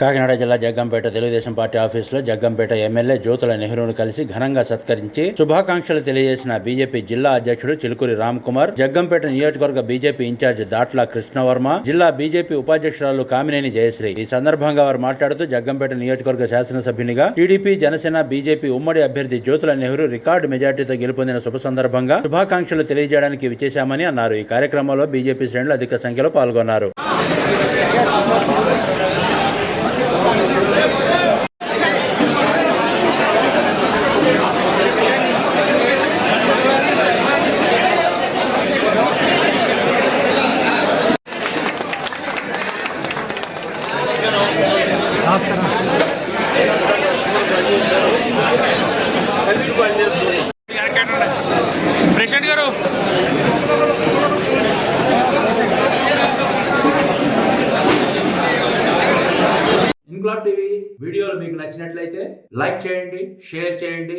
కాకినాడ జిల్లా జగ్గంపేట తెలుగుదేశం పార్టీ ఆఫీసులో జగ్గంపేట ఎమ్మెల్యే జ్యోతుల నెహ్రూను కలిసి ఘనంగా సత్కరించి శుభాకాంక్షలు తెలియజేసిన బీజేపీ జిల్లా అధ్యక్షుడు చిలుకూరి రామ్ కుమార్ జగ్గంపేట నియోజకవర్గ బీజేపీ ఇన్ఛార్జ్ దాట్ల కృష్ణవర్మ జిల్లా బీజేపీ ఉపాధ్యక్షురాలు కామినేని జయశ్రీ. ఈ సందర్భంగా వారు మాట్లాడుతూ జగ్గంపేట నియోజకవర్గ శాసనసభ్యునిగా టీడీపీ జనసేన బీజేపీ ఉమ్మడి అభ్యర్థి జ్యోతుల నెహ్రూ రికార్డు మెజార్టీతో గెలుపొందిన శుభ సందర్భంగా శుభాకాంక్షలు తెలియజేయడానికి విచ్చేశామని అన్నారు. ఈ కార్యక్రమంలో బీజేపీ శ్రేణులు అధిక సంఖ్యలో పాల్గొన్నారు. ప్రెసిడెంట్ గారు. ఇన్క్లాబ్ టీవీ వీడియోలు మీకు నచ్చినట్లయితే లైక్ చేయండి షేర్ చేయండి.